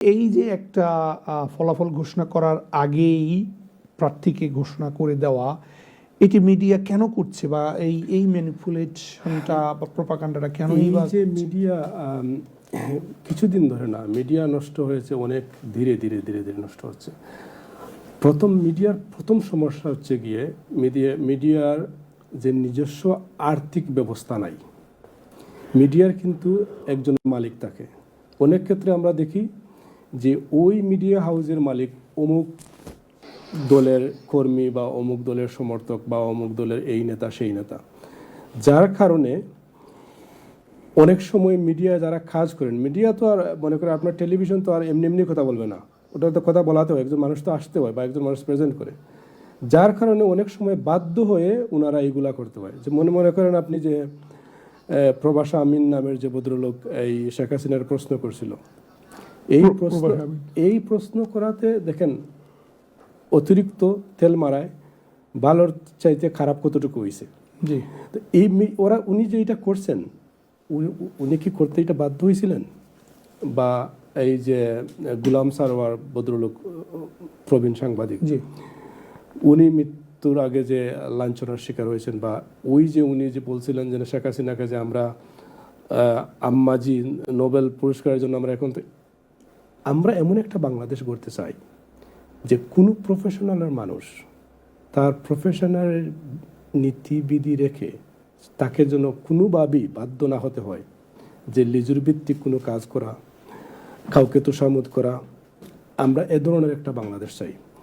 এই যে একটা ফলাফল ঘোষণা করার আগেই প্রার্থীকে ঘোষণা করে দেওয়া এটি মিডিয়া কেন করছে বা এই এই ম্যানিপুলেশনটা বা প্রপাকাণ্ডাটা কেন এই যে মিডিয়া কিছুদিন ধরে না মিডিয়া নষ্ট হয়েছে অনেক ধীরে ধীরে ধীরে ধীরে নষ্ট হচ্ছে। প্রথম মিডিয়ার প্রথম সমস্যা হচ্ছে গিয়ে মিডিয়া মিডিয়ার যে নিজস্ব আর্থিক ব্যবস্থা নাই। মিডিয়ার কিন্তু একজন মালিক থাকে। অনেক ক্ষেত্রে আমরা দেখি যে ওই মিডিয়া হাউসের মালিক অমুক দলের কর্মী বা অমুক দলের সমর্থক বা অমুক দলের এই নেতা, সেই নেতা। যার কারণে অনেক সময় মিডিয়া যারা কাজ করেন মিডিয়া তো আর মনে করেন আপনার টেলিভিশন তো আর এমনি এমনি কথা বলবে না। ওটা তো কথা বলাতে হয়, একজন মানুষ তো আসতে হয় বা একজন মানুষ প্রেজেন্ট করে। যার কারণে অনেক সময় বাধ্য হয়ে ওনারা এইগুলা করতে হয়। যে মনে মনে করেন আপনি যে প্রবাসা আমিন নামের যে ভদ্রলোক এই শেখ হাসিনার প্রশ্ন করছিল এই প্রশ্ন এই প্রশ্ন করাতে দেখেন অতিরিক্ত তেল মারায় ভালোর চাইতে খারাপ কতটুকু হয়েছে জি। তো এই ওরা উনি যে এটা করছেন উনি- কি করতে এটা বাধ্য হয়েছিলেন বা এই যে গুলাম সারোয়ার ভদ্রলোক প্রবীণ সাংবাদিক জি। উনি মৃত্যুর আগে যে লাঞ্ছনার শিকার হয়েছেন বা ওই যে উনি যে বলছিলেন যে শেখ হাসিনাকে যে আমরা আম্মাজি নোবেল পুরস্কারের জন্য আমরা এখন আমরা এমন একটা বাংলাদেশ গড়তে চাই যে কোনো প্রফেশনালের মানুষ তার প্রফেশনাল নীতিবিধি রেখে তাকে যেন কোনোভাবেই বাধ্য না হতে হয় যে লিজুর ভিত্তিক কোনো কাজ করা, কাউকে তোষামত করা, আমরা এ ধরনের একটা বাংলাদেশ চাই।